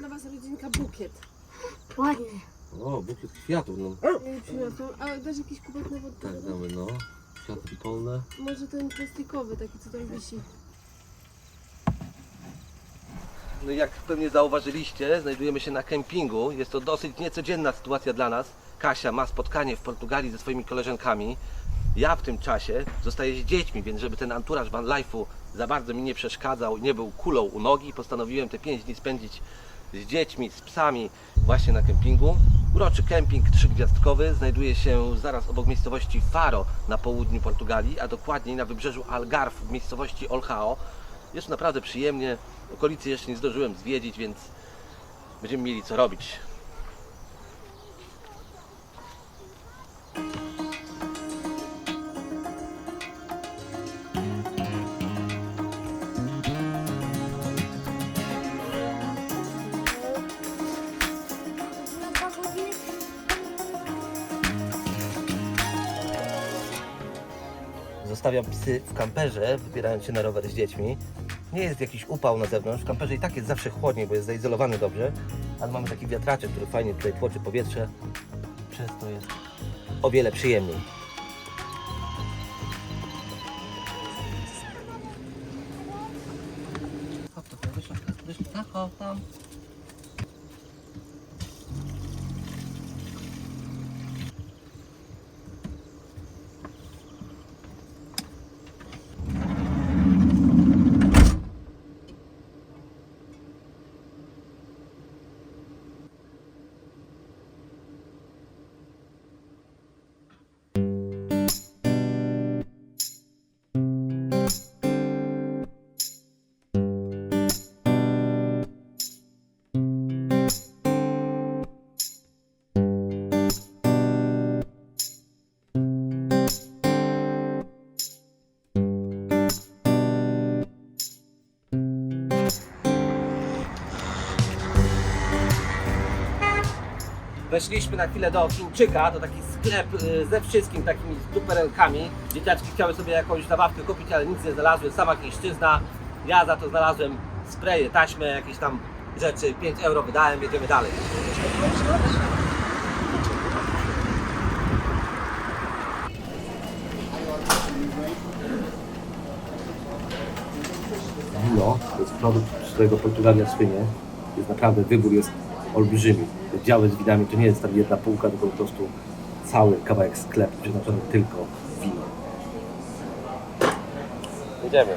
dla was rodzinka bukiet. Ładny. O, bukiet kwiatów, no. Nie przyniosłam. A dasz jakiś kubek na wodę? Tak, damy, no. Kwiaty polne. Może ten plastikowy, taki co tam wisi. No i jak pewnie zauważyliście, znajdujemy się na kempingu. Jest to dosyć niecodzienna sytuacja dla nas. Kasia ma spotkanie w Portugalii ze swoimi koleżankami. Ja w tym czasie zostaję z dziećmi, więc żeby ten anturaż van life'u za bardzo mi nie przeszkadzał i nie był kulą u nogi, postanowiłem te 5 dni spędzić z dziećmi, z psami właśnie na kempingu. Uroczy kemping trzygwiazdkowy znajduje się zaraz obok miejscowości Faro na południu Portugalii, a dokładniej na wybrzeżu Algarve w miejscowości Olhao. Jest naprawdę przyjemnie. Okolicy jeszcze nie zdążyłem zwiedzić, więc będziemy mieli co robić. Zostawiam psy w kamperze, wybierając się na rower z dziećmi. Nie jest jakiś upał na zewnątrz. W kamperze i tak jest zawsze chłodniej, bo jest zaizolowany dobrze. Ale mamy taki wiatraczek, który fajnie tutaj tłoczy powietrze. Przez to jest o wiele przyjemniej. Hop, to wyszło, wyszło, tam. Weszliśmy na chwilę do Chińczyka, to taki sklep y, ze wszystkim takimi duperelkami. Dzieciaczki chciały sobie jakąś zabawkę kupić, ale nic nie znalazły, sama chińszczyzna. Ja za to znalazłem spreje, taśmy, jakieś tam rzeczy, 5 euro wydałem, jedziemy dalej. Wino, to jest produkt, z którego Portugalia słynie. Jest naprawdę, wybór jest olbrzymi. Działy z winami to nie jest tam jedna półka, tylko po prostu cały kawałek sklepu przeznaczony tylko w wino. Jedziemy.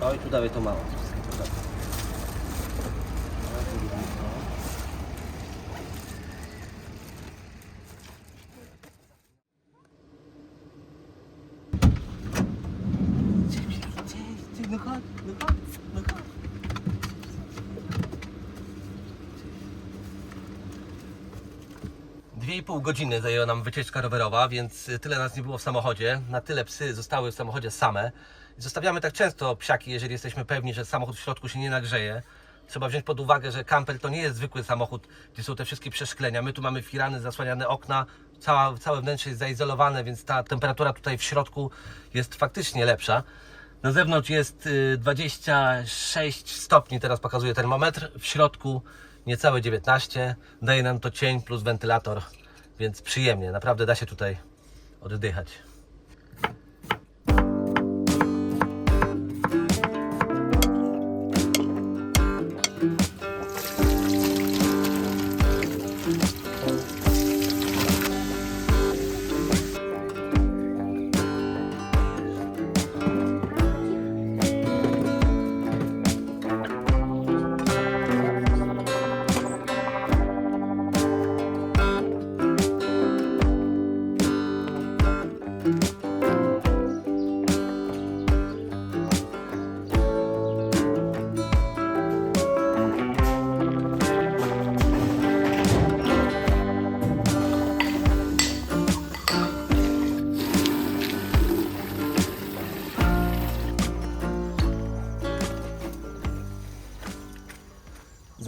No i tu dalej to mało. 2,5 godziny zajęła nam wycieczka rowerowa, więc tyle nas nie było w samochodzie. Na tyle psy zostały w samochodzie same. Zostawiamy tak często psiaki, jeżeli jesteśmy pewni, że samochód w środku się nie nagrzeje. Trzeba wziąć pod uwagę, że camper to nie jest zwykły samochód, gdzie są te wszystkie przeszklenia. My tu mamy firany, zasłaniane okna, cała, całe wnętrze jest zaizolowane, więc ta temperatura tutaj w środku jest faktycznie lepsza. Na zewnątrz jest y, 26 stopni, teraz pokazuje termometr, w środku niecałe 19. Daje nam to cień plus wentylator, więc przyjemnie. Naprawdę da się tutaj oddychać.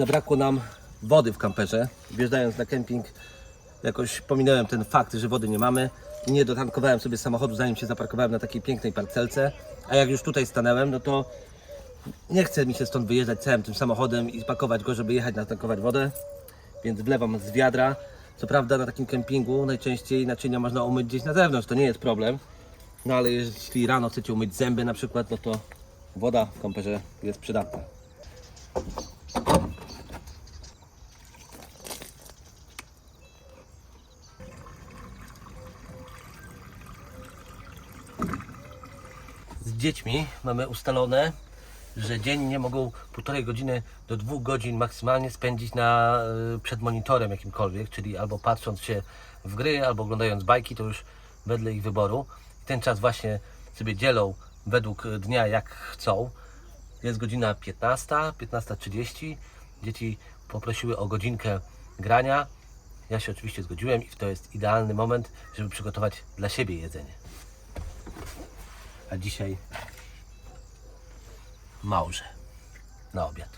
Zabrakło nam wody w kamperze. Wjeżdżając na kemping, jakoś pominąłem ten fakt, że wody nie mamy. Nie dotankowałem sobie samochodu, zanim się zaparkowałem na takiej pięknej parcelce. A jak już tutaj stanęłem, no to nie chce mi się stąd wyjeżdżać całym tym samochodem i spakować go, żeby jechać natankować wodę. Więc wlewam z wiadra. Co prawda na takim kempingu najczęściej naczynia można umyć gdzieś na zewnątrz, to nie jest problem. No ale jeśli rano chcecie umyć zęby na przykład, no to woda w kamperze jest przydatna. Dziećmi mamy ustalone, że dziennie mogą półtorej godziny do dwóch godzin maksymalnie spędzić na, y, przed monitorem jakimkolwiek, czyli albo patrząc się w gry, albo oglądając bajki, to już wedle ich wyboru. I ten czas właśnie sobie dzielą według dnia jak chcą. Jest godzina 15, 15.30. Dzieci poprosiły o godzinkę grania. Ja się oczywiście zgodziłem i to jest idealny moment, żeby przygotować dla siebie jedzenie. A dzisiaj małże na obiad.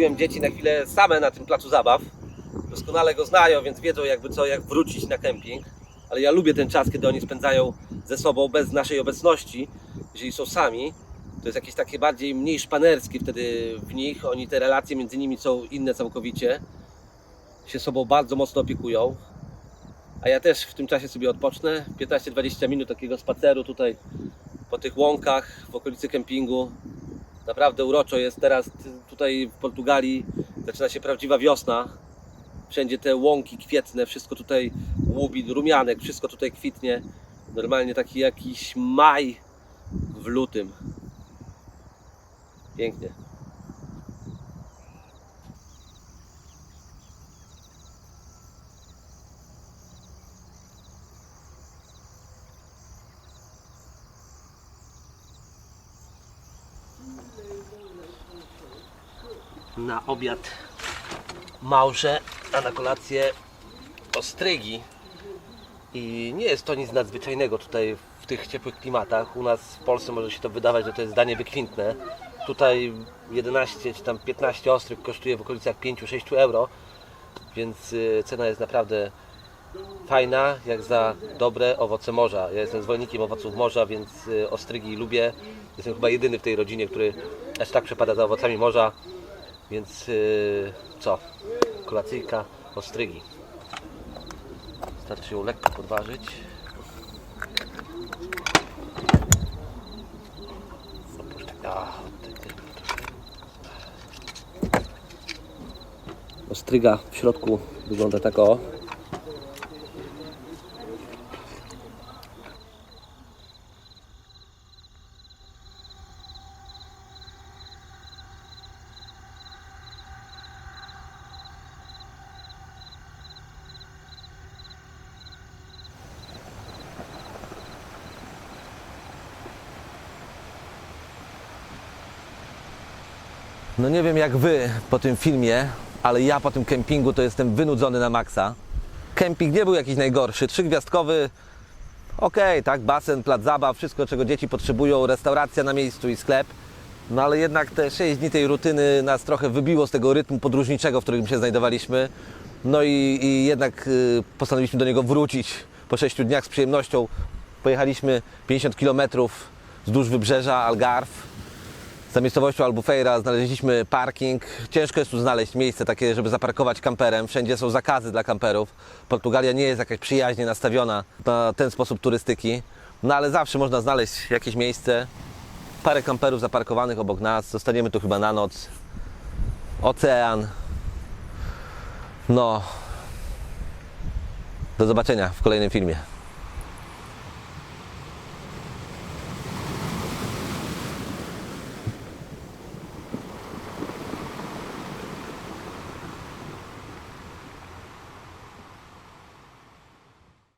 Zostawiłem dzieci na chwilę same na tym placu zabaw. Doskonale go znają, więc wiedzą jakby co, jak wrócić na kemping. Ale ja lubię ten czas, kiedy oni spędzają ze sobą bez naszej obecności. Jeżeli są sami, to jest jakieś takie bardziej mniej szpanerskie wtedy w nich. Oni te relacje między nimi są inne całkowicie. Się sobą bardzo mocno opiekują. A ja też w tym czasie sobie odpocznę. 15-20 minut takiego spaceru tutaj po tych łąkach w okolicy kempingu. Naprawdę uroczo jest teraz tutaj w Portugalii. Zaczyna się prawdziwa wiosna. Wszędzie te łąki kwietne, wszystko tutaj łubi, rumianek, wszystko tutaj kwitnie. Normalnie taki jakiś maj w lutym. Pięknie. Na obiad małże, a na kolację ostrygi. I nie jest to nic nadzwyczajnego tutaj w tych ciepłych klimatach. U nas w Polsce może się to wydawać, że to jest danie wykwintne. Tutaj 11 czy tam 15 ostryg kosztuje w okolicach 5-6 euro, więc y, cena jest naprawdę fajna, jak za dobre owoce morza. Ja jestem zwolennikiem owoców morza, więc y, ostrygi lubię. Jestem chyba jedyny w tej rodzinie, który aż tak przepada za owocami morza. Więc y, co? Kolacyjka, ostrygi. Starczy ją lekko podważyć. Ostryga w środku wygląda tak o. No nie wiem jak wy po tym filmie, ale ja po tym kempingu to jestem wynudzony na maksa. Kemping nie był jakiś najgorszy, trzygwiazdkowy, okej, tak, basen, plac zabaw, wszystko czego dzieci potrzebują, restauracja na miejscu i sklep. No ale jednak te 6 dni tej rutyny nas trochę wybiło z tego rytmu podróżniczego, w którym się znajdowaliśmy. No i, i jednak y, postanowiliśmy do niego wrócić po 6 dniach z przyjemnością. Pojechaliśmy 50 km wzdłuż wybrzeża Algarve. Za miejscowością Albufeira znaleźliśmy parking. Ciężko jest tu znaleźć miejsce takie, żeby zaparkować kamperem. Wszędzie są zakazy dla kamperów. Portugalia nie jest jakaś przyjaźnie nastawiona na ten sposób turystyki. No ale zawsze można znaleźć jakieś miejsce. Parę kamperów zaparkowanych obok nas. Zostaniemy tu chyba na noc. Ocean. No. Do zobaczenia w kolejnym filmie.